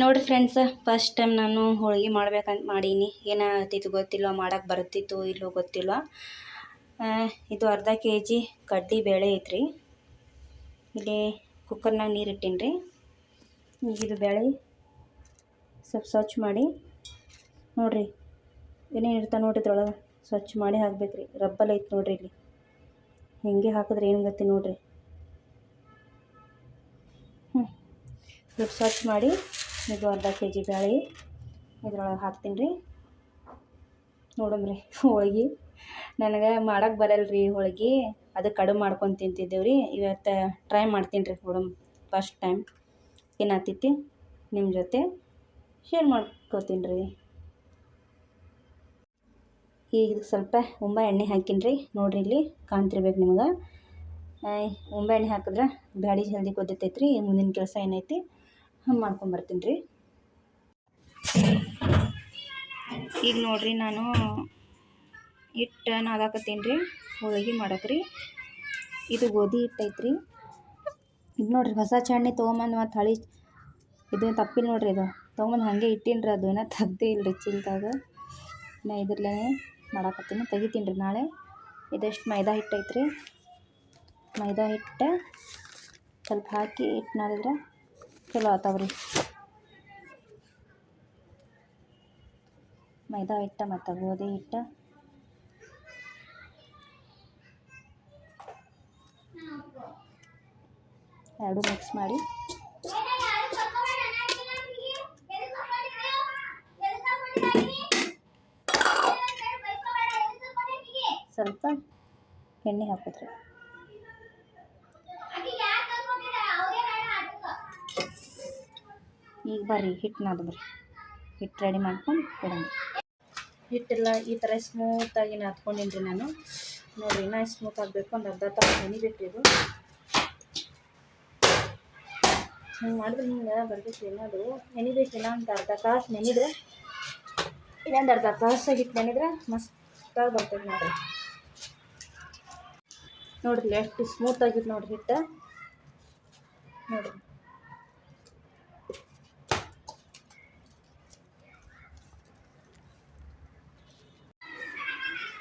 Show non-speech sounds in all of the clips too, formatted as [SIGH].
ನೋಡಿರಿ friends first time ನಾನು ಹೋಳಿಗೆ ಮಾಡ್ಬೇಕಂತ ಮಾಡೀನಿ. ಏನಾಗ್ತಿತ್ತು ಗೊತ್ತಿಲ್ಲ ಮಾಡಕ್ಕೆ ಬರ್ತಿತ್ತು ಇಲ್ಲೋ ಗೊತ್ತಿಲ್ಲ ಇದು ಅರ್ಧ ಕೆ ಜಿ ಕಡ್ಡಿ ಬೇಳೆ ಐತ್ರಿ. ಇಲ್ಲಿ ಕುಕ್ಕರ್ನಾಗ ನೀರು ಇಟ್ಟೀನಿ ರೀ ಈಗ ಇದು ಬೇಳೆ ಸ್ವಲ್ಪ ಸ್ವಚ್ಛ ಮಾಡಿ, ನೋಡಿರಿ ಏನೇನು ಇರ್ತಾ ನೋಡ್ರಿ ಇದ್ರೊಳಗೆ. ಸ್ವಚ್ಛ ಮಾಡಿ ಹಾಕ್ಬೇಕು ರೀ ರಬ್ಬಲ್ ಐತೆ ನೋಡಿರಿ ಇಲ್ಲಿ. ಹೆಂಗೆ ಹಾಕಿದ್ರೆ ಏನು ಗೊತ್ತಿ ನೋಡಿರಿ. ಹ್ಞೂ ಸ್ವಲ್ಪ ಸ್ವಚ್ಛ ಮಾಡಿ ಇದು ಅರ್ಧ ಕೆ ಜಿ ಬೇಳೆ ಇದ್ರೊಳಗೆ ಹಾಕ್ತೀನಿ ರೀ. ನೋಡಮ್ರಿ, ಹೋಳ್ಗಿ. ನನಗೆ ಮಾಡಕ್ಕೆ ಬರಲ್ಲ ರೀ ಹೋಳ್ಗಿ. ಅದು ಕಡುಬು ಮಾಡ್ಕೊಂಡು ತಿಂತಿದ್ದೇವೆ ರೀ ಇವತ್ತು ಟ್ರೈ ಮಾಡ್ತೀನಿ ರೀ ನೋಡಮ್, ಫಸ್ಟ್ ಟೈಮ್. ಏನಾಗ್ತೈತಿ ನಿಮ್ಮ ಜೊತೆ ಶೇರ್ ಮಾಡ್ಕೋತೀನಿ ರೀ. ಈಗ ಸ್ವಲ್ಪ ಉಂಬ ಎಣ್ಣೆ ಹಾಕೀನಿ ರೀ. ನೋಡಿರಿ ಇಲ್ಲಿ ಕಾಣ್ತಿರ್ಬೇಕು ನಿಮ್ಗೆ. ಉಂಬೆ ಎಣ್ಣೆ ಹಾಕಿದ್ರೆ ಬ್ಯಾಳಿ ಜಲ್ದಿ ಕುದಿತೈತೆ ರೀ. ಮುಂದಿನ ಕೆಲಸ ಏನೈತಿ? ಮಾಡ್ಕೊಂಬರ್ತೀನಿ ರೀ. ಈಗ ನೋಡಿರಿ ನಾನು ಹಿಟ್ಟು ನಾದಾಕತ್ತೀನಿ ರೀ, ಹೋಳಿಗೆ ಮಾಡಕ್ಕೆ ರೀ. ಇದು ಗೋಧಿ ಹಿಟ್ಟೈತೆ ರೀ ಇದು ನೋಡ್ರಿ ಹೊಸ ಚಟ್ನಿ ತೊಗೊಂಬಂದು ಮತ್ತು ಹಳಿ ಇದು ತಪ್ಪಿಲ್ಲ ನೋಡಿರಿ ಇದು. ತೊಗೊಂಬಂದು ಹಾಗೆ ಇಟ್ಟೀನಿ ರೀ ಅದು, ಏನೋ ತೆಗ್ದೇ ಇಲ್ಲ ರೀ ಚಿಲ್ದಾಗ. ನಾ ಇದ್ರಲ್ಲೇ ಮಾಡಾಕತ್ತೀನಿ, ತೆಗಿತೀನಿ ರೀ ನಾಳೆ. ಇದೆಷ್ಟು ಮೈದಾ ಹಿಟ್ಟೈತೆ ರೀ ಮೈದಾ ಹಿಟ್ಟು ಸ್ವಲ್ಪ ಹಾಕಿ ಹಿಟ್ಟು ನಾದಿದ್ರೆ ಚಲೋ ಆತಾವ್ರಿ. ಮೈದಾ ಹಿಟ್ಟ ಮತ್ತು ಗೋಧಿ ಹಿಟ್ಟು. ಎರಡು ಮಿಕ್ಸ್ ಮಾಡಿ. ಸ್ವಲ್ಪ ಎಣ್ಣೆ ಹಾಕೋದ್ರಿ. ಈಗ ಬರ್ರಿ ಹಿಟ್ಟು ಬರ್ರಿ. ಹಿಟ್ಟು ರೆಡಿ ಮಾಡ್ಕೊಂಡು ಕೊಡೋಣ ಹಿಟ್ಟೆಲ್ಲ ಈ ಥರ ಸ್ಮೂತಾಗಿ ನಾದ್ಕೊಂಡೀನಿ ರೀ ನಾನು. ನೋಡಿರಿ ಇನ್ನೂ ಸ್ಮೂತ್ ಆಗಬೇಕು ಒಂದು ಅರ್ಧ ತಾಸು ನೆನಿಬೇಕು ಇದು. ಹಿಂಗೆ ಮಾಡಿದ್ರೆ ಹಿಂಗೆ ಬರ್ತೈತಿ ಏನದು ಇನ್ನೂ ಒಂದು ಅರ್ಧ ತಾಸು ನೆನಿದ್ರೆ, ಇನ್ನೊಂದು ಅರ್ಧ ತಾಸು ಹಿಟ್ಟು ನೆನಿದ್ರೆ ಮಸ್ತಾಗಿ ಬರ್ತದೆ ನೋಡಿರಿ. ನೋಡ್ರಿ, ಎಷ್ಟು ಸ್ಮೂತ್ ಆಗಿತ್ತು ನೋಡ್ರಿ ಹಿಟ್ಟು ನೋಡ್ರಿ.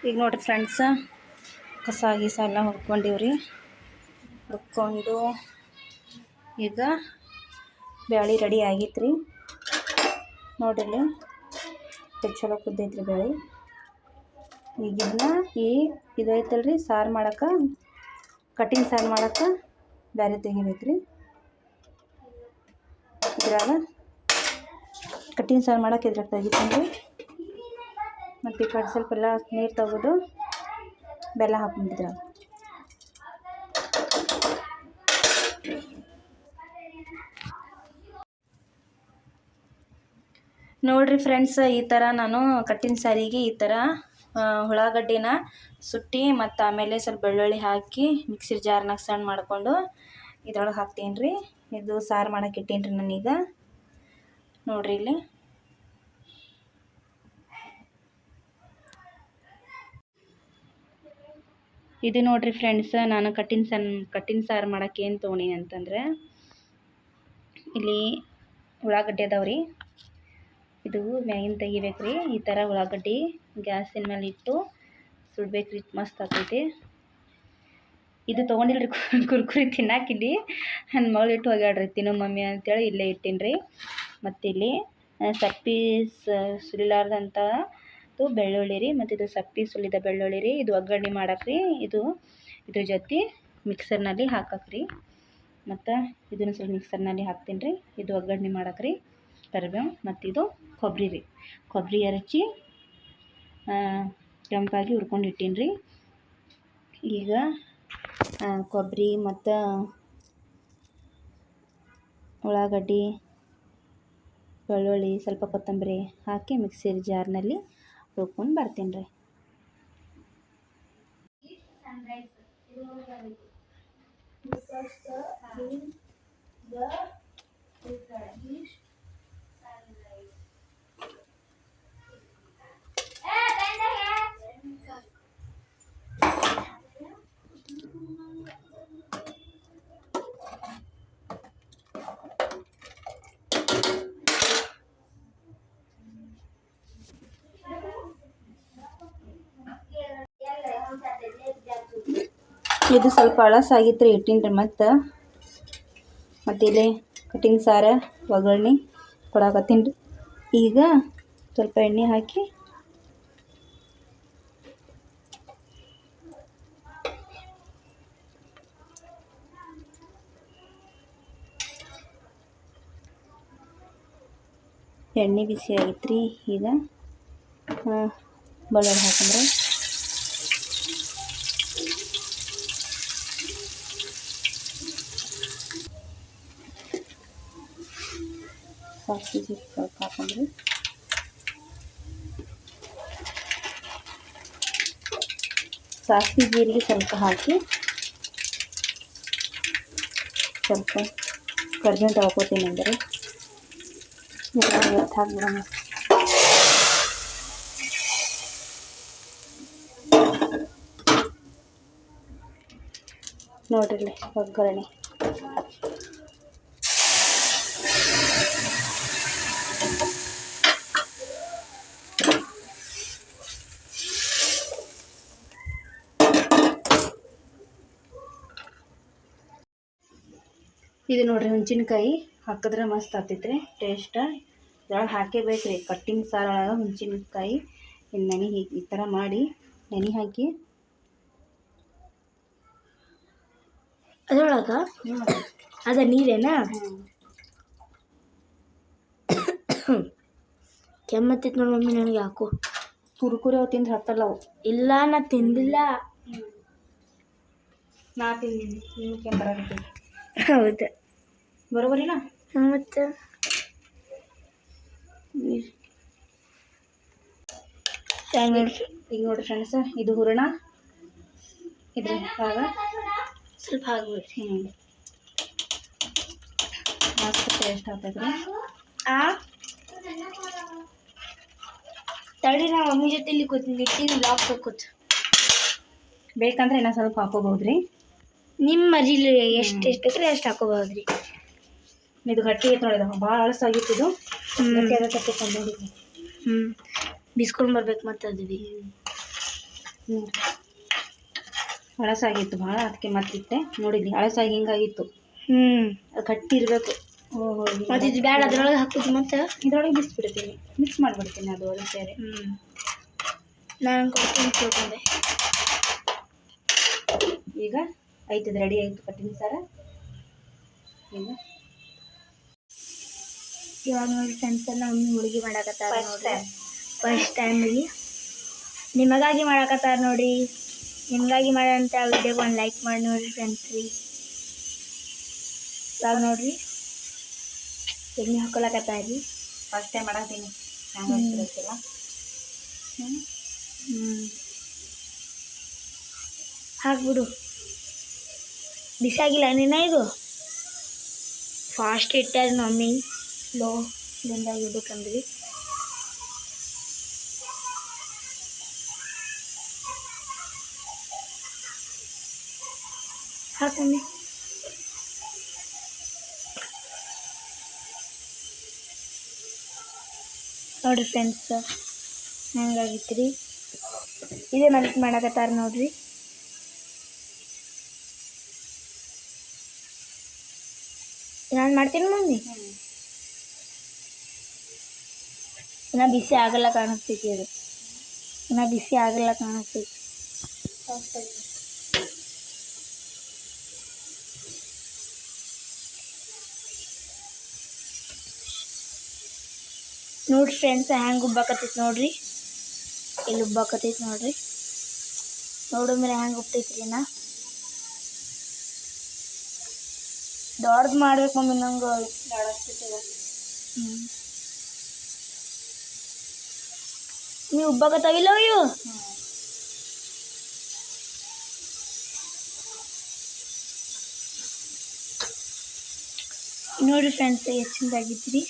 ಈಗ ನೋಡಿರಿ ಫ್ರೆಂಡ್ಸ, ಕಸ ಗೀಸ ಎಲ್ಲ ಹುರ್ಕೊಂಡಿವ್ರಿ ಹುರ್ಕೊಂಡು ಈಗ ಬ್ಯಾಳಿ ರೆಡಿ ಆಗಿತ್ತು ರೀ ನೋಡ್ರಿ ಚಲೋ ಕುದ್ದೈತ್ರಿ ಬ್ಯಾಳಿ. ಈಗ ಇದನ್ನ ಈ ಇದೈತಲ್ರಿ ಸಾರು ಮಾಡಕ್ಕೆ ಕಟಿಂಗ್ ಸಾರು ಮಾಡಕ್ಕೆ ಬೇರೆ ತೆಗಿಬೇಕು ರೀ ಇದ್ರಾಗ ಕಟ್ಟಿಂಗ್ ಸಾರು ಮಾಡಕ್ಕೆ ಇದ್ರಾಗ ತೆಗಿತೀನಿ. ರೀ ಮತ್ತು ಈ ಕಡೆ ಸ್ವಲ್ಪ ಎಲ್ಲ ನೀರು ತೆಗೆದು ಬೆಲ್ಲ ಹಾಕ್ಬಿಟ್ಟಿದ್ರ. ನೋಡಿರಿ ಫ್ರೆಂಡ್ಸ್, ಈ ಥರ ನಾನು ಕಟ್ಟಿನ ಸಾರಿಗೆ ಈ ಥರ ಉಳ್ಳಾಗಡ್ಡಿನ ಸುಟ್ಟಿ ಮತ್ತು ಆಮೇಲೆ ಸ್ವಲ್ಪ ಬೆಳ್ಳುಳ್ಳಿ ಹಾಕಿ ಮಿಕ್ಸಿ ಜಾರ್ನಾಗ ಸಣ್ಣ ಮಾಡಿಕೊಂಡು ಇದ್ರೊಳಗೆ ಹಾಕ್ತೀನಿ ರೀ. ಇದು ಸಾರು ಮಾಡಕ್ಕೆ ಇಟ್ಟೀನಿ ರೀ ನಾನೀಗ. ನೋಡಿರಿ ಇಲ್ಲಿ. ಇದು ನೋಡ್ರಿ ಫ್ರೆಂಡ್ಸ್ ನಾನು ಕಟ್ಟಿನ ಸನ್, ಕಟ್ಟಿನ ಸಾರು ಮಾಡಕ್ಕೆ ಏನು ತೊಗೊಂಡೀನಿ ಅಂತಂದ್ರೆ, ಇಲ್ಲಿ ಉಳ್ಳಾಗಡ್ಡಿ ರೀ ಇದು ಮ್ಯಾಗಿನ ತೆಗಿಬೇಕು ರೀ ಈ ಥರ ಉಳ್ಳಾಗಡ್ಡಿ ಗ್ಯಾಸಿನ ಮೇಲೆ ಇಟ್ಟು ಸುಡ್ಬೇಕು ರೀ ಮಸ್ತ್ ಆಗ್ತೈತಿ. ಇದು ತೊಗೊಂಡಿಲ್ರಿ ಕುರ್ಕುರಿ ತಿನ್ನಾಕಿಲ್ಲಿ ನನ್ನ ಮಗಳು ಇಟ್ಟು ಹೋಗ್ಯಾಡ್ರಿ ತಿನ್ನು ಮಮ್ಮಿ ಅಂತೇಳಿ ಇಲ್ಲೇ ಇಟ್ಟೀನಿ ರೀ ಮತ್ತು ಇಲ್ಲಿ ಸಪ್ಪಿ ಸುಲಿಲಾರ್ದಂಥ ಇದು ಬೆಳ್ಳುಳ್ಳಿ ರೀ, ಮತ್ತು ಇದು ಸಪ್ಪೆ ಸುಲಿದ ಬೆಳ್ಳುಳ್ಳಿ ರೀ, ಇದು ಒಗ್ಗರಣೆ ಮಾಡಕ್ಕೆ ರೀ, ಇದು ಇದ್ರ ಜೊತೆ ಮಿಕ್ಸರ್ನಲ್ಲಿ ಹಾಕಕ್ಕೆ ರೀ. ಮತ್ತು ಇದನ್ನು ಸ್ವಲ್ಪ ಮಿಕ್ಸರ್ನಲ್ಲಿ ಹಾಕ್ತೀನಿ ರೀ, ಇದು ಒಗ್ಗರಣೆ ಮಾಡಕ್ಕೆ ರೀ, ಕರಿಬೇವು, ಮತ್ತು ಇದು ಕೊಬ್ಬರಿ ರೀ. ಕೊಬ್ಬರಿ ಎರಚಿ ಕೆಂಪಾಗಿ ಹುರ್ಕೊಂಡು ಇಟ್ಟೀನಿ ರೀ. ಈಗ ಕೊಬ್ಬರಿ ಮತ್ತು ಉಳ್ಳಾಗಡ್ಡಿ, ಬೆಳ್ಳುಳ್ಳಿ, ಸ್ವಲ್ಪ ಕೊತ್ತಂಬರಿ ಹಾಕಿ ಮಿಕ್ಸಿ ಜಾರ್ನಲ್ಲಿ ಡೋಕನ್ ಬರ್ತೀನ್ರೆ ೀ. ಸನ್ ಇದು ಒಂದು ಗಾದೆ ಫಸ್ಟ್ ೀನ್ ದ ತ್ರಿಜಾಡಿಶ್ ಇದು ಸ್ವಲ್ಪ ಹಳಸಾಗಿತ್ತು ರೀ ಇಟ್ಟಿನ್ರಿ ಮತ್ತು. ಮತ್ತು ಇಲ್ಲಿ ಕಟಿಂಗ್ ಸಾರ, ಒಗ್ಗರಣೆ ಕೊಡಾಕತ್ತೀನಿ ರೀ. ಈಗ ಸ್ವಲ್ಪ ಎಣ್ಣೆ ಹಾಕಿ ಎಣ್ಣೆ ಬಿಸಿ ಆಗೈತ್ರಿ ಈಗ ಬಳ್ಳಾರಿ ಹಾಕಂದ್ರೆ ಸಾಸಿವೆ ಜೀರಿಗೆ ಸ್ವಲ್ಪ ಹಾಕೊಂಡ್ರಿ ಸಾಸಿವೆ ಜೀರಿಗೆ ಸ್ವಲ್ಪ ಹಾಕಿ ಸ್ವಲ್ಪ ಕರ್ಬೇವು ತಗೋತೀನಿ ಅಂದರೆ ಎತ್ತು ಹಾಕ್ಬಿಡೋಣ ನೋಡಿರಲಿ ಒಗ್ಗರಣೆ. ಇದು ನೋಡ್ರಿ ಹುಂಚಿನಕಾಯಿ ಹಾಕಿದ್ರೆ ಮಸ್ತ್ ಆಗ್ತೈತ್ರಿ. ಟೇಸ್ಟ್ ಇದ್ರೊಳಗೆ ಹಾಕೇಬೇಕು ರೀ ಕಟ್ಟಿಂಗ್ ಸಾರು ಹುಂಚಿನಕಾಯಿ ಇಲ್ಲಿ ನೆನೆ ಹೀಗೆ ಈ ಥರ ಮಾಡಿ ನೆನೆ ಹಾಕಿ. ಅದ್ರೊಳಗ ಅದ ನೀರೇನಾ? [COUGHS] ಕೆಮ್ಮತ್ತಿತ್ತು ನೋಡಿ ಮಮ್ಮಿ ನನಗೆ ಯಾಕೋ. ಕುರ್ಕುರೆ ಅವು ತಿಂದು ಹತ್ತಲ್ಲ ಅವು. ಇಲ್ಲ ನಾ ತಿಂದಿಲ್ಲ. ನಾ ತಿಂದಿನಿ. ನೀವು ಕೆಂಪರಾಗ್ತೀನಿ ಹೌದು. ಬರೋಬರಿಲ್ಲ ಮತ್ತು? ಈಗ ನೋಡ್ರಿ ಫ್ರೆಂಡ್ಸ್ ಇದು ಹೂರಣ ಇದ್ರ ಭಾಗ. ಸ್ವಲ್ಪ ಆಗ್ಬಿಡ್ರಿ ಹ್ಞೂ ಮಸ್ತ್ ಟೇಸ್ಟ್ ಆಗ್ತೈತ್ರಿ ಆ? ತಡಿ ನಾವು ಮಮ್ಮಿ ಜೊತೆ ಇಲ್ಲಿ ಕೂತ್ ನಿಟ್ಟಿನ ಬ್ಲಾಕ್ ಕೂತ್ ಬೇಕಂದ್ರೆ ಇನ್ನೂ ಸ್ವಲ್ಪ ಹಾಕೋಬಹುದ್ರಿ? ನಿಮ್ಮ ಮರಿಲಿ ಎಷ್ಟು ಎಷ್ಟು ಬೇಕ್ರಿ ಅಷ್ಟು ಹಾಕೋಬಹುದ್ರಿ. ಇದು ಗಟ್ಟಿ ಐತೆ ನೋಡಿ ಇದು. ಭಾಳ ಅಳಸಾಗಿತ್ತು ಇದು. ಹ್ಞೂ ಬಿಸ್ಕೊಂಡು ಬರ್ಬೇಕು ಮತ್ತೆ ಅದೀವಿ ಹ್ಞೂ ಅಳಸಾಗಿತ್ತು ಭಾಳ ಅದಕ್ಕೆ ಮತ್ತಿತ್ತೆ ನೋಡಿದ್ವಿ ಹಳಸಾಗಿ ಹಿಂಗಾಗಿತ್ತು. ಹ್ಞೂ ಅದು ಗಟ್ಟಿ ಇರಬೇಕು. ಮತ್ತೆ ಇದು ಬೇಡ ಅದ್ರೊಳಗೆ ಹಾಕುದು ಮತ್ತೆ? ಇದ್ರೊಳಗೆ ಬಿಸ್ಬಿಡ್ತೀನಿ ಮಿಕ್ಸ್ ಮಾಡಿಬಿಡ್ತೀನಿ ಅದು ಅದು ಸೇರಿ. ಹ್ಞೂ ನಾನು ಕೊಡ್ತೀನಿ ತಿಳ್ಕೊಂಡೆ ಈಗ ಆಯ್ತು ಇದು ರೆಡಿ ಆಯಿತು ಕಟ್ಟಿನಿ ಸರ್. ಈಗ ಇವಾಗ ನೋಡಿ ಫ್ರೆಂಡ್ಸ್ ಎಲ್ಲ ಮಮ್ಮಿ ಹುಡುಗಿ ಮಾಡಾಕತ್ತಾರ ನೋಡಿ ನೋಡ್ರಿ. ಟೈಮ್ ಫಸ್ಟ್ ಟೈಮಿಗೆ ನಿಮಗಾಗಿ ಮಾಡಾಕತ್ತಾರ ನೋಡಿ ನಿಮಗಾಗಿ ಮಾಡಂತ ವಿಡಿಯೋಗೆ ಒಂದು ಲೈಕ್ ಮಾಡಿ ನೋಡ್ರಿ ಫ್ರೆಂಡ್ಸ್ ರೀ. ಇವಾಗ ನೋಡ್ರಿ? ಎಣ್ಣೆ ಹಾಕೊಳಕತ್ತಾರ. ರೀ ಫಸ್ಟ್ ಟೈಮ್ ಹ್ಞೂ ಹ್ಞೂ ಹಾಕ್ಬಿಡು ಬಿಸಾಗಿಲ್ಲ ನಿನ್ನ ಇದು? ಫಾಸ್ಟ್ ಇಟ್ಟಾರ ಮಮ್ಮಿ ಲೋ ಫ್ಲೇಮ್ದಾಗ ಇಡ್ಬೇಕಂದ್ರಿ ಹಾಕಿ ನೋಡ್ರಿ ಫ್ರೆಂಡ್ಸ್ ಹೆಂಗಾಗಿತ್ತು ರೀ ಇದೇ ಮನಸ್ಸು ಮಾಡಕತ್ತಾರ ನೋಡ್ರಿ. ನಾನು ಮಾಡ್ತೀನಿ ಮಮ್ಮಿ? ಇನ್ನ ಬಿಸಿ ಆಗಲ್ಲ ಕಾಣಿಸ್ತೈತಿ ಅದು ಇನ್ನ ಬಿಸಿ ಆಗಲ್ಲ ಕಾಣಿಸ್ತೈತಿ ನೋಡ್ರಿ ಫ್ರೆಂಡ್ಸ್ ಹೆಂಗೆ ಉಬ್ಬಾಕತ್ತೈತಿ ನೋಡ್ರಿ. ಇಲ್ಲಿ ಉಬ್ಬಾಕತ್ತೈತಿ ನೋಡ್ರಿ. ನೋಡು ಮೇಲೆ ಹೆಂಗೆ ಉಬ್ತೈತ್ರಿ ನಾ ದೊಡ್ಡದು ಮಾಡ್ಬೇಕು ಮಮ್ಮಿ, ನಂಗೆ. ನೀವು ಉಬ್ಬಾಕತ್ತಾವಿಲ್ಲ ಇವು ನೋಡ್ರಿ ಫ್ರೆಂಡ್ಸ್ ಎಷ್ಟು ಫ್ರೆಂಡ್ಸ್ ಆಗಿತ್ರಿ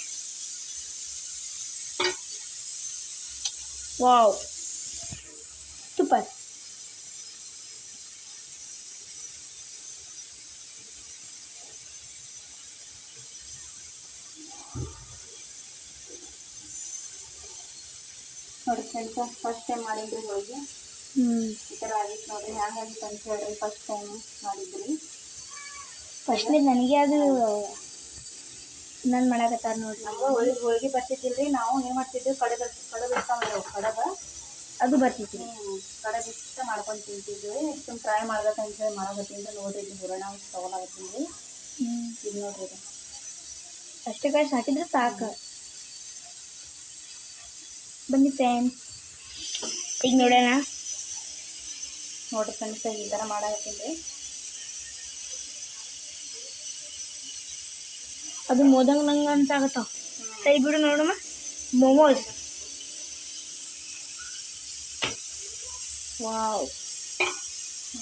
ವಾವ್ ನೋಡಿ ಫ್ರೆಂಡ್ಸ್ ಫಸ್ಟ್ ಟೈಮ್ ಮಾಡಿದ್ರಿ ಹೋಗಿ ಹ್ಞೂ ಈ ಥರ ಆಗಿತ್ತು ನೋಡ್ರಿ ಹ್ಯಾಂಗಾಗಿತ್ತು ಅಂತ ಹೇಳ್ರಿ ಫಸ್ಟ್ ಟೈಮ್ ಮಾಡಿದ್ರಿ. ಫಸ್ಟ್ನೇ ನನಗೆ ಅದು ನಾನು ಮಾಡಾಕತ್ತಾರ ನೋಡ್ರಿ. ನಮ್ಗೆ ಹೋಳಿಗೆ ಹೋಳಿಗೆ ಬರ್ತಿದ್ದಿಲ್ರಿ ನಾವು ಏನು ಮಾಡ್ತಿದ್ವಿ ಕಡಗ ಕಡಗ ಬಿಡ್ತಾವಲ್ಲ ಕಡಗ ಅದು ಬರ್ತಿತ್ತು ಕಡಗ ಇಷ್ಟ ಮಾಡ್ಕೊಂಡು ತಿಂತಿದ್ವಿ. ಸುಮ್ ಟ್ರೈ ಮಾಡ್ಬೇಕಂತ ಹೇಳಿ ಮಾಡಕತ್ತಿಂದ ನೋಡ್ರಿ ಇದು ಹೂರಣ ತೊಗೊಳಕತ್ತೀನಿ ಹ್ಞೂ ಇದು ನೋಡ್ರಿ ಅಷ್ಟೇ ಕಾಯಿ ಹಾಕಿದ್ರೆ ಸಾಕು. ಬನ್ನಿ ಫ್ರೆಂಡ್ಸ್ ಈಗ ನೋಡೋಣ. ನೋಡಿರಿ ಫ್ರೆಂಡ್ಸ್ ಈ ಥರ ಮಾಡಕತ್ತೀನಿ ಅದು ಮೋದಂಗೆ ನಂಗೆ ಅಂತ ಆಗತ್ತಾವ ಸೈ ಬಿಡು ನೋಡಮ್ಮ. ಮೋಮೋಸ್. ವಾವ್.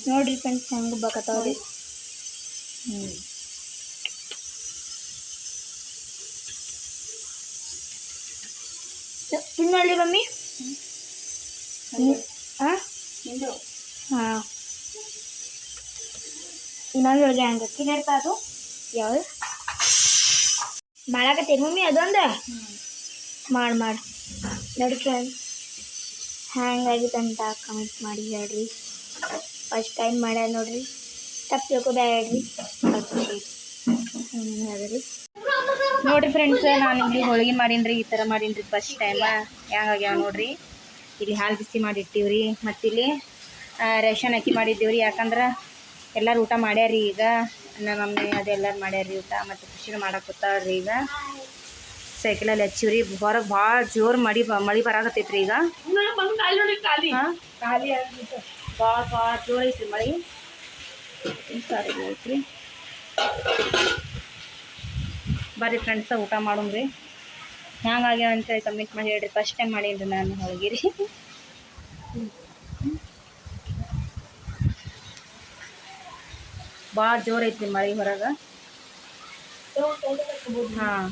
ನೋಡ್ರಿ ಫ್ರೆಂಡ್ಸ್ ಹೆಂಗೆ ಬಕತ್ತಾವ್ರಿ ಹ್ಞೂ ತಿನ್ನಲಿ ಮಮ್ಮಿ? ಹಾಂ? ನಿಂದು ಹಾಂ. ಇನ್ನೊಂದು ಒಳಗೆ ಹಂಗೆ ತಿನ್ನಿರ್ತಾ ಅದು. ಯಾವ್ದು? ಮಾಡಾಕತ್ತೀನಿ ಮಮ್ಮಿ ಅದೊಂದು? ಮಾಡಿ ಮಾಡಿ. ನೋಡಿ ಫ್ರೆಂಡ್ಸ್ ಹ್ಯಾಂಗಾಗಿತ್ತು ಅಂತ ಕಮೆಂಟ್ ಮಾಡಿ ಹೇಳ್ರಿ. ಫಸ್ಟ್ ಟೈಮ್ ಮಾಡ್ಯಾರ ನೋಡ್ರಿ. ತಪ್ಪು ತಿಳ್ಕೊಬೇಡ್ರಿ. ಹ್ಞೂ ಅದ್ರಿ. ನೋಡ್ರಿ ಫ್ರೆಂಡ್ಸ್ ನಾನು ಇಲ್ಲಿ ಹೋಳಿಗೆ ಮಾಡೀನ್ರಿ, ಈ ಥರ ಮಾಡೀನ್ರಿ ಫಸ್ಟ್ ಟೈಮ ಹೆಂಗಾಗ್ಯಾವ ನೋಡ್ರಿ? ಇಲ್ಲಿ ಹಾಲು ಬಿಸಿ ಮಾಡಿ ಇಟ್ಟಿವ್ರಿ ಮತ್ತು ಇಲ್ಲಿ ರೇಷನ್ ಅಕ್ಕಿ ಮಾಡಿದ್ದೀವ್ರಿ. ಯಾಕಂದ್ರೆ ಎಲ್ಲರೂ ಊಟ ಮಾಡ್ಯಾರಿ ಈಗ. ನಮ್ಮ ಮಮ್ಮಿ ಅದೆಲ್ಲರೂ ಮಾಡ್ಯಾರಿ ಊಟ. ಮತ್ತು ಖುಷಿನ ಮಾಡಕ್ಕೆ ಈಗ. ಸೈಕಲಲ್ಲಿ ಹಚ್ಚಿವ್ರಿ. ಹೊರಗೆ ಭಾಳ ಜೋರು ಮಳಿ ಮಳೆ ಬರಾಕತ್ತೈತ್ರಿ ಈಗ. ಭಾಳ ಭಾಳ ಜೋರು ಐತ್ರಿ ಮಳೆ. ಸಾರಿ ಐತ್ರಿ ಬರ್ರಿ ಫ್ರೆಂಡ್ಸ ಊಟ ಮಾಡೋಣ್ರಿ ಹ್ಯಾಂಗಾಗ್ಯಾವ ಅಂತೇಳಿ ಕಮೆಂಟ್ ಮಾಡಿ ಹೇಳ್ರಿ. ಫಸ್ಟ್ ಟೈಮ್ ಮಾಡೀನಿ ನಾನು ಹೋಳಿಗೆ ರೀ ಭಾಳ ಜೋರೈತಿ ಮಳೆ ಹೊರಗೆ. ಹಾಂ.